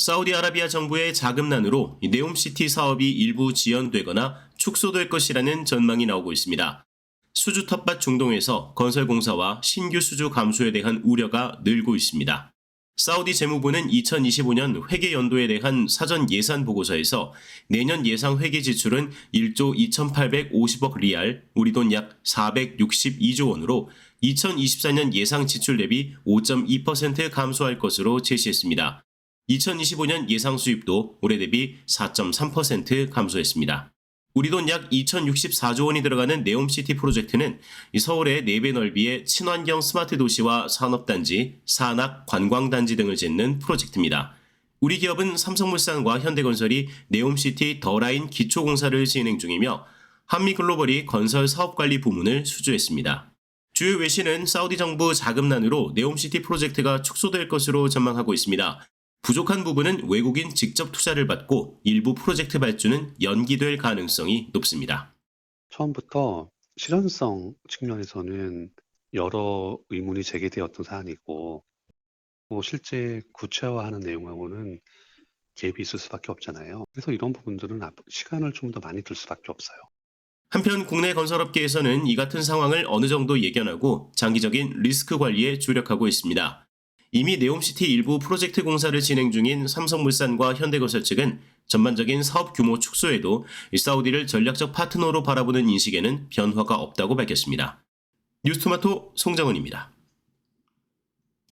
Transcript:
사우디아라비아 정부의 자금난으로 이 네옴시티 사업이 일부 지연되거나 축소될 것이라는 전망이 나오고 있습니다. 수주 텃밭 중동에서 건설공사와 신규 수주 감소에 대한 우려가 늘고 있습니다. 사우디 재무부는 2025년 회계 연도에 대한 사전 예산 보고서에서 내년 예상 회계 지출은 1조 2,850억 리알, 우리 돈 약 462조 원으로 2024년 예상 지출 대비 5.2% 감소할 것으로 제시했습니다. 2025년 예상 수입도 올해 대비 4.3% 감소했습니다. 우리 돈 약 2,064조 원이 들어가는 네옴시티 프로젝트는 이 서울의 4배 넓이의 친환경 스마트 도시와 산업단지, 산악, 관광단지 등을 짓는 프로젝트입니다. 우리 기업은 삼성물산과 현대건설이 네옴시티 더라인 기초공사를 진행 중이며 한미글로벌이 건설 사업관리 부문을 수주했습니다. 주요 외신은 사우디 정부 자금난으로 네옴시티 프로젝트가 축소될 것으로 전망하고 있습니다. 부족한 부분은 외국인 직접 투자를 받고 일부 프로젝트 발주는 연기될 가능성이 높습니다. 처음부터 실현성 측면에서는 여러 의문이 제기되었던 사안이고, 뭐 실제 구체화하는 내용하고는 갭이 있을 수밖에 없잖아요. 그래서 이런 부분들은 앞- 시간을 좀 더 많이 둘 수밖에 없어요. 한편 국내 건설업계에서는 이 같은 상황을 어느 정도 예견하고 장기적인 리스크 관리에 주력하고 있습니다. 이미 네옴시티 일부 프로젝트 공사를 진행 중인 삼성물산과 현대건설 측은 전반적인 사업 규모 축소에도 이 사우디를 전략적 파트너로 바라보는 인식에는 변화가 없다고 밝혔습니다. 뉴스토마토 송정은입니다.